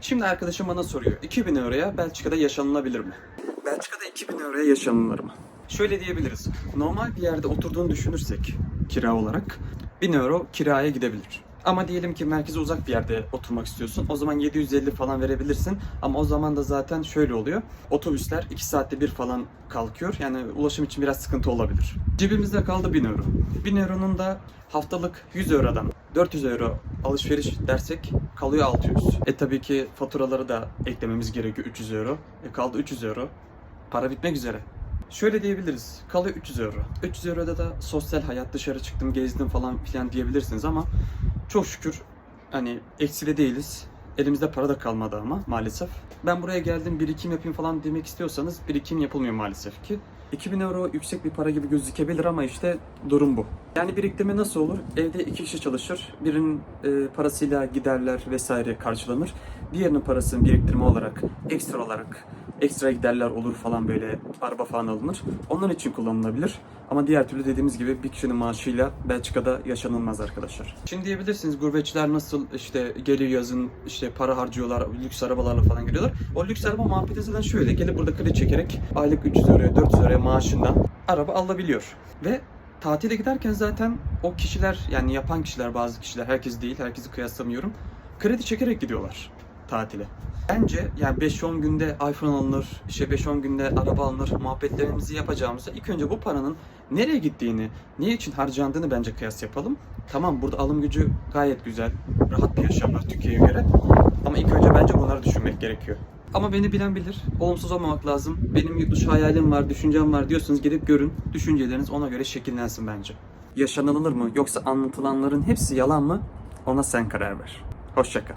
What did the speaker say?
Şimdi arkadaşım bana soruyor. 2000 euroya Belçika'da yaşanılabilir mi? Belçika'da 2000 euroya yaşanılır mı? Şöyle diyebiliriz. Normal bir yerde oturduğunu düşünürsek kira olarak 1000 euro kiraya gidebilir. Ama diyelim ki merkeze uzak bir yerde oturmak istiyorsun. O zaman 750 falan verebilirsin. Ama o zaman da zaten şöyle oluyor. Otobüsler 2 saatte bir falan kalkıyor. Yani ulaşım için biraz sıkıntı olabilir. Cebimizde kaldı 1000 euro. 1000 euronun da haftalık 100 eurodan 400 euro alışveriş dersek kalıyor 600. E tabii ki faturaları da eklememiz gerekiyor 300 euro. E kaldı 300 euro. Para bitmek üzere. Şöyle diyebiliriz. Kalıyor 300 euro. 300 euroda da sosyal hayat dışarı çıktım gezdim falan filan diyebilirsiniz ama çok şükür hani eksili değiliz. Elimizde para da kalmadı ama maalesef. Ben buraya geldim birikim yapayım falan demek istiyorsanız birikim yapılmıyor maalesef ki. 2000 euro yüksek bir para gibi gözükebilir ama işte durum bu. Yani biriktirme nasıl olur? Evde iki kişi çalışır. Birinin e, parasıyla giderler vesaire karşılanır. Diğerinin parasını biriktirme olarak, ekstra olarak ekstra giderler olur falan böyle araba falan alınır. Onun için kullanılabilir. Ama diğer türlü dediğimiz gibi bir kişinin maaşıyla Belçika'da yaşanılmaz arkadaşlar. Şimdi diyebilirsiniz gurbetçiler nasıl işte geliyor yazın işte para harcıyorlar, lüks arabalarla falan geliyorlar. O lüks araba muhabbeti zaten şöyle gelip burada kredi çekerek aylık 300 euroya 400 euroya maaşından araba alabiliyor. Ve tatile giderken zaten o kişiler yani yapan kişiler bazı kişiler herkes değil herkesi kıyaslamıyorum. Kredi çekerek gidiyorlar tatile. Bence yani 5-10 günde iPhone alınır, işte 5-10 günde araba alınır muhabbetlerimizi yapacağımızda ilk önce bu paranın nereye gittiğini, niye için harcandığını bence kıyas yapalım. Tamam burada alım gücü gayet güzel, rahat bir yaşam var Türkiye'ye göre. Ama ilk önce bence bunları düşünmek gerekiyor. Ama beni bilen bilir. Olumsuz olmamak lazım. Benim yurt dışı hayalim var, düşüncem var diyorsanız gidip görün. Düşünceleriniz ona göre şekillensin bence. Yaşanılır mı yoksa anlatılanların hepsi yalan mı? Ona sen karar ver. Hoşçakal.